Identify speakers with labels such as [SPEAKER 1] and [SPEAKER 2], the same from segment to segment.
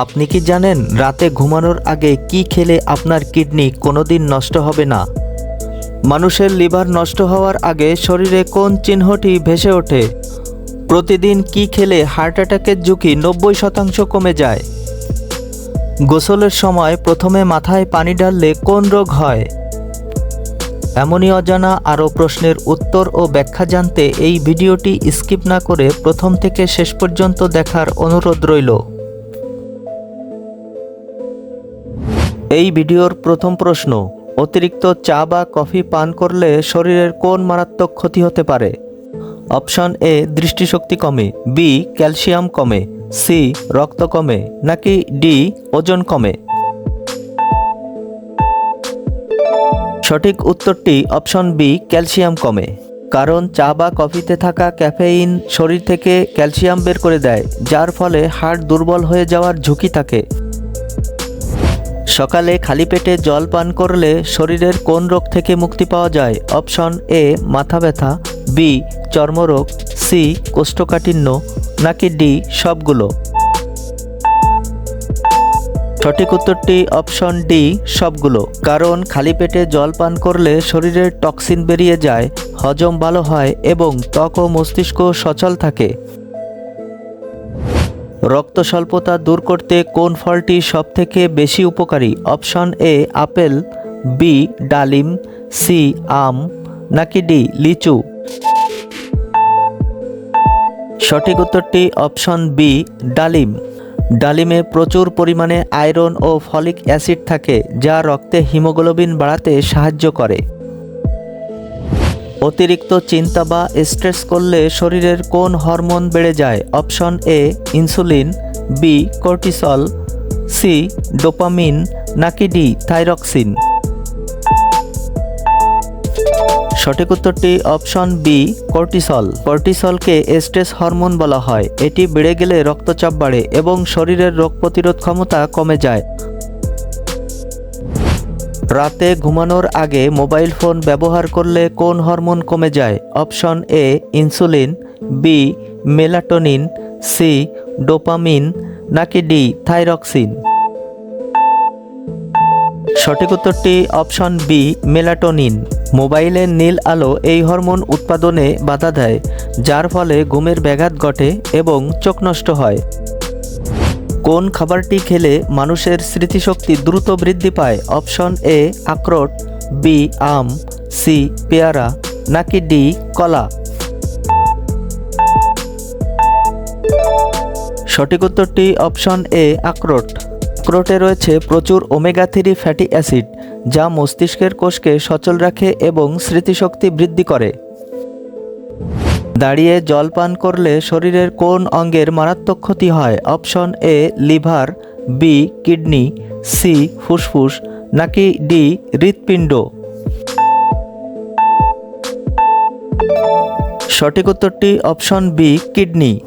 [SPEAKER 1] আপনি কি জানেন রাতে ঘুমানোর আগে কি খেলে আপনার কিডনি কোনোদিন নষ্ট হবে না? মানুষের লিভার নষ্ট হওয়ার আগে শরীরে কোন চিহ্নটি ভেসে ওঠে? প্রতিদিন কি খেলে হার্ট অ্যাটাকের ঝুঁকি নব্বই শতাংশ কমে যায়? গোসলের সময় প্রথমে মাথায় পানি ঢাললে কোন রোগ হয়? এমনই অজানা আরও প্রশ্নের উত্তর ও ব্যাখ্যা জানতে এই ভিডিওটি স্কিপ না করে প্রথম থেকে শেষ পর্যন্ত দেখার অনুরোধ রইল। এই ভিডিওর প্রথম প্রশ্ন, অতিরিক্ত চা বা কফি পান করলে শরীরের কোন মারাত্মক ক্ষতি হতে পারে? অপশন এ, দৃষ্টিশক্তি কমে। বি ক্যালসিয়াম কমে। সি রক্ত কমে। নাকি ডি ওজন কমে? সঠিক উত্তরটি অপশন বি ক্যালসিয়াম কমে। কারণ চা বা কফিতে থাকা ক্যাফেইন শরীর থেকে ক্যালসিয়াম বের করে দেয়, যার ফলে হাড় দুর্বল হয়ে যাওয়ার ঝুঁকি থাকে। সকালে খালি পেটে জল পান করলে শরীরের কোন রোগ থেকে মুক্তি পাওয়া যায়? অপশন এ, মাথা ব্যথা, বি, চর্মরোগ, সি, কোষ্ঠকাঠিন্য, নাকি ডি, সবগুলো। সঠিক উত্তরটি অপশন ডি, সবগুলো। কারণ খালি পেটে জল পান করলে শরীরের টক্সিন বেরিয়ে যায়, হজম ভালো হয় এবং ত্বক ও মস্তিষ্ক সচল থাকে। রক্ত স্বল্পতা দূর করতে কোন ফলটি সবথেকে বেশি উপকারী? অপশন এ, আপেল, বি, ডালিম, সি, আম, নাকি ডি, লিচু? সঠিক উত্তরটি অপশন বি, ডালিম। ডালিমে প্রচুর পরিমাণে আয়রন ও ফলিক অ্যাসিড থাকে, যা রক্তে হিমোগ্লোবিন বাড়াতে সাহায্য করে। অতিরিক্ত চিন্তা বা স্ট্রেস করলে শরীরের কোন হরমোন বেড়ে যায়? Option A, insulin, B, cortisol, C, dopamine, নাকি ডি, থাইরক্সিন। সঠিক উত্তরটি অপশন বি, কর্টিসল। কর্টিসলকে স্ট্রেস হরমোন বলা হয়। এটি বেড়ে গেলে রক্তচাপ বাড়ে এবং শরীরের রোগ প্রতিরোধ ক্ষমতা কমে যায়। রাতে ঘুমানোর আগে মোবাইল ফোন ব্যবহার করলে কোন হরমোন কমে যায়? Option A, insulin, B, melatonin, C, dopamine, নাকি ডি, থাইরক্সিন। সঠিক উত্তরটি অপশন বি, মেলাটোনিন। মোবাইলের নীল আলো এই হরমোন উৎপাদনে বাধা দেয়, যার ফলে ঘুমের ব্যাঘাত ঘটে এবং চোখ নষ্ট হয়। কোন খাবারটি খেলে মানুষের স্মৃতিশক্তি দ্রুত বৃদ্ধি পায়? অপশন এ, আখরোট, বি, আম, সি, পেয়ারা, নাকি ডি, কলা? সঠিক উত্তরটি অপশন এ, আখরোট। আখরোটে রয়েছে প্রচুর ওমেগা থ্রি ফ্যাটি অ্যাসিড, যা মস্তিষ্কের কোষকে সচল রাখে এবং স্মৃতিশক্তি বৃদ্ধি করে। দাঁড়িয়ে জল পান করলে শরীরের কোন অঙ্গের মারাত্মক ক্ষতি হয়? Option A, liver, B, kidney, C, ফুসফুস, নাকি ডি, হৃৎপিণ্ড। সঠিক উত্তরটি অপশন বি, কিডনি।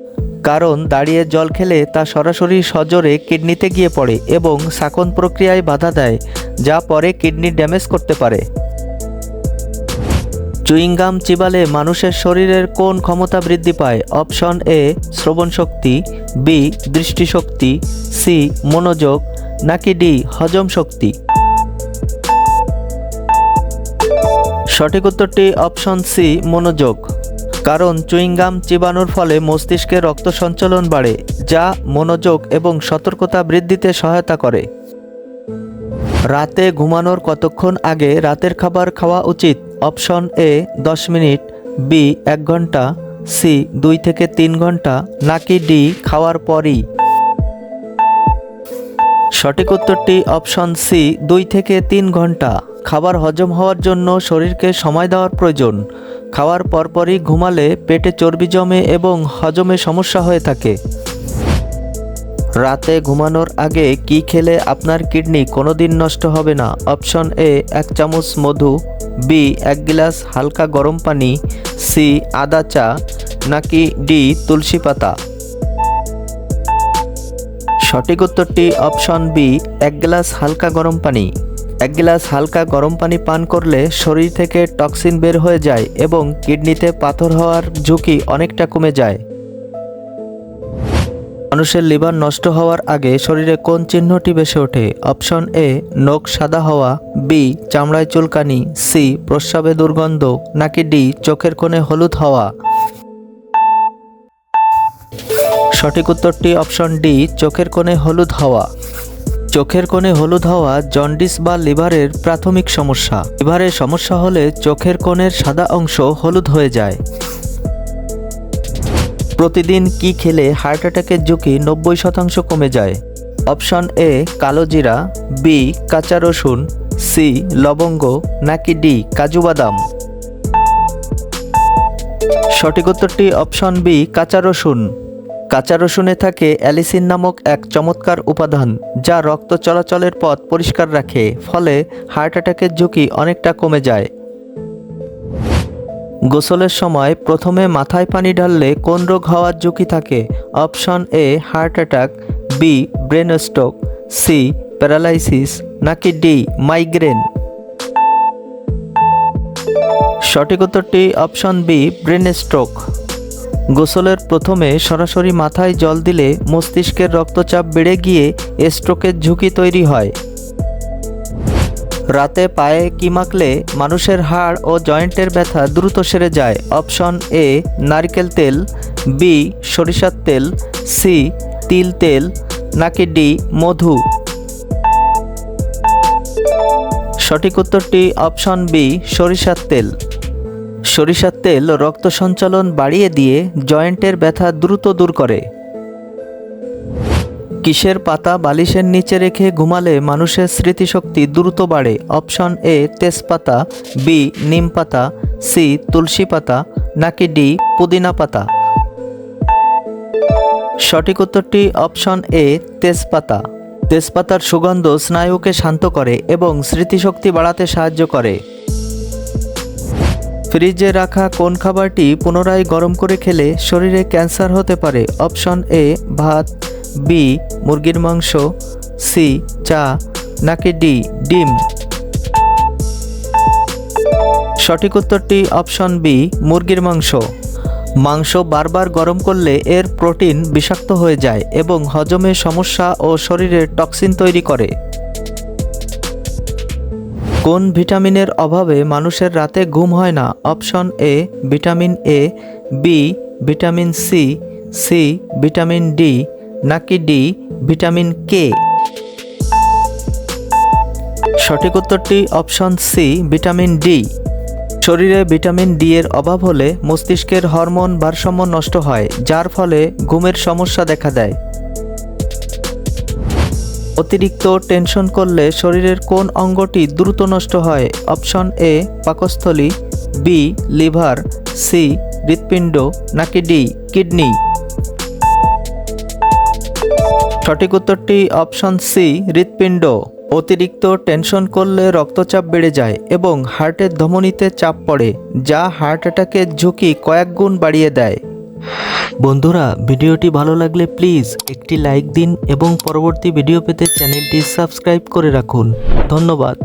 [SPEAKER 1] কারণ দাঁড়িয়ে জল খেলে তা সরাসরি সজোরে কিডনিতে গিয়ে পড়ে এবং শাকন প্রক্রিয়ায় বাধা দেয়, যা পরে কিডনি ড্যামেজ করতে পারে। চুইংগাম চিবালে মানুষের শরীরের কোন ক্ষমতা বৃদ্ধি পায়? অপশন এ শ্রবণ শক্তি বি, দৃষ্টিশক্তি, সি, মনোযোগ, নাকি ডি, হজম শক্তি? সঠিক উত্তরটি অপশন সি, মনোযোগ। কারণ চুইংগাম চিবানোর ফলে মস্তিষ্কে রক্ত সঞ্চালন বাড়ে, যা মনোযোগ এবং সতর্কতা বৃদ্ধিতে সহায়তা করে। রাতে ঘুমানোর কতক্ষণ আগে রাতের খাবার খাওয়া উচিত? অপশন এ দশ মিনিট, বি এক ঘণ্টা, সি দুই থেকে তিন ঘণ্টা, নাকি ডি খাওয়ার পরই। সঠিক উত্তরটি অপশন সি দুই থেকে তিন ঘণ্টা। খাবার হজম হওয়ার জন্য শরীরকে সময় দেওয়ার প্রয়োজন। খাওয়ার পরপরই ঘুমালে পেটে চর্বি জমে এবং হজমে সমস্যা হয়ে থাকে। রাতে ঘুমানোর আগে কি খেলে আপনার কিডনি কোনোদিন নষ্ট হবে না? অপশন এ, এক চামচ মধু, বি, এক গ্লাস হালকা গরম পানি, সি, আদা চা, নাকি ডি, তুলসী পাতা। সঠিক উত্তরটি অপশন বি, এক গ্লাস হালকা গরম পানি। এক গ্লাস হালকা গরম পানি পান করলে শরীর থেকে টক্সিন বের হয়ে যায় এবং কিডনিতে পাথর হওয়ার ঝুঁকি অনেকটা কমে যায়। মানুষের লিভার নষ্ট হওয়ার আগে শরীরে কোন চিহ্নটি বেশি ওঠে? অপশন এ, নখ সাদা হওয়া, বি, চামড়ায় চুলকানি, সি, প্রস্রাবে দুর্গন্ধ, নাকি ডি, চোখের কোণে হলুদ হওয়া? সঠিক উত্তরটি অপশন ডি, চোখের কোণে হলুদ হওয়া। চোখের কোণে হলুদ হওয়া জন্ডিস বা লিভারের প্রাথমিক সমস্যা। লিভারের সমস্যা হলে চোখের কোণের সাদা অংশ হলুদ হয়ে যায়। প্রতিদিন কি খেলে হার্ট অ্যাটাকের ঝুঁকি নব্বই শতাংশ কমে যায়? অপশন এ, কালো জিরা, বি, কাঁচা রসুন, সি, লবঙ্গ, নাকি ডি, কাজু বাদাম? সঠিক উত্তরটি অপশন বি, কাঁচা রসুন। কাঁচা রসুনে থাকে অ্যালিসিন নামক এক চমৎকার উপাদান, যা রক্ত চলাচলের পথ পরিষ্কার রাখে, ফলে হার্ট অ্যাটাকের ঝুঁকি অনেকটা কমে যায়। গোসলের সময় প্রথমে মাথায় পানি ঢাললে কোন রোগ হওয়ার ঝুঁকি থাকে? Option A, heart attack, B, brain stroke, C, paralysis, নাকি ডি, মাইগ্রেন? সঠিক উত্তরটি অপশন বি, ব্রেন স্ট্রোক। গোসলের প্রথমে সরাসরি মাথায় জল দিলে মস্তিষ্কের রক্তচাপ বেড়ে গিয়ে স্ট্রোকের ঝুঁকি তৈরি হয়। রাতে পায়ে কি মাখলে মানুষের হাড় ও জয়েন্টের ব্যথা দ্রুত সেরে যায়? অপশন এ, নারকেল তেল, বি, সরিষার তেল, সি, তিল তেল, নাকি ডি, মধু? সঠিক উত্তরটি অপশন বি, সরিষার তেল। সরিষার তেল রক্ত সঞ্চালন বাড়িয়ে দিয়ে জয়েন্টের ব্যথা দ্রুত দূর করে। কিসের পাতা বালিশের নিচে রেখে ঘুমালে মানুষের স্মৃতিশক্তি দ্রুত বাড়ে? অপশন এ, তেজপাতা, বি নিম পাতা সি তুলসী পাতা নাকি ডি পুদিনা পাতা সঠিক উত্তরটি অপশন এ, তেজপাতা। তেজপাতার সুগন্ধ স্নায়ুকে শান্ত করে এবং স্মৃতিশক্তি বাড়াতে সাহায্য করে। ফ্রিজে রাখা কোন খাবারটি পুনরায় গরম করে খেলে শরীরে ক্যান্সার হতে পারে? অপশন এ, ভাত। বি মুরগির মাংস সি চা, নাকি ডি ডিম? সঠিক উত্তরটি অপশন বি মুরগির মাংস। মাংস বারবার গরম করলে এর প্রোটিন বিষাক্ত হয়ে যায় এবং হজমে সমস্যা ও শরীরে টক্সিন তৈরি করে। কোন ভিটামিনের অভাবে মানুষের রাতে ঘুম হয় না? Option A vitamin A B vitamin C C vitamin D নাকি ডি, ভিটামিন কে সঠিক উত্তরটি অপশন সি, ভিটামিন ডি শরীরে ভিটামিন ডি এর অভাব হলে মস্তিষ্কের হরমোন ভারসাম্য নষ্ট হয়, যার ফলে ঘুমের সমস্যা দেখা দেয়। অতিরিক্ত টেনশন করলে শরীরের কোন অঙ্গটি দ্রুত নষ্ট হয়? অপশন এ পাকস্থলী বি লিভার সি হৃৎপিণ্ড, নাকি ডি কিডনি? সঠিক উত্তরটি অপশন সি, হৃৎপিণ্ড। অতিরিক্ত টেনশন করলে রক্তচাপ বেড়ে যায় এবং হার্টের ধমনীতে চাপ পড়ে, যা হার্ট অ্যাটাকের ঝুঁকি কয়েক গুণ বাড়িয়ে দেয়। বন্ধুরা, ভিডিওটি ভালো লাগলে প্লিজ একটি লাইক দিন এবং পরবর্তী ভিডিও পেতে চ্যানেলটি সাবস্ক্রাইব করে রাখুন। ধন্যবাদ।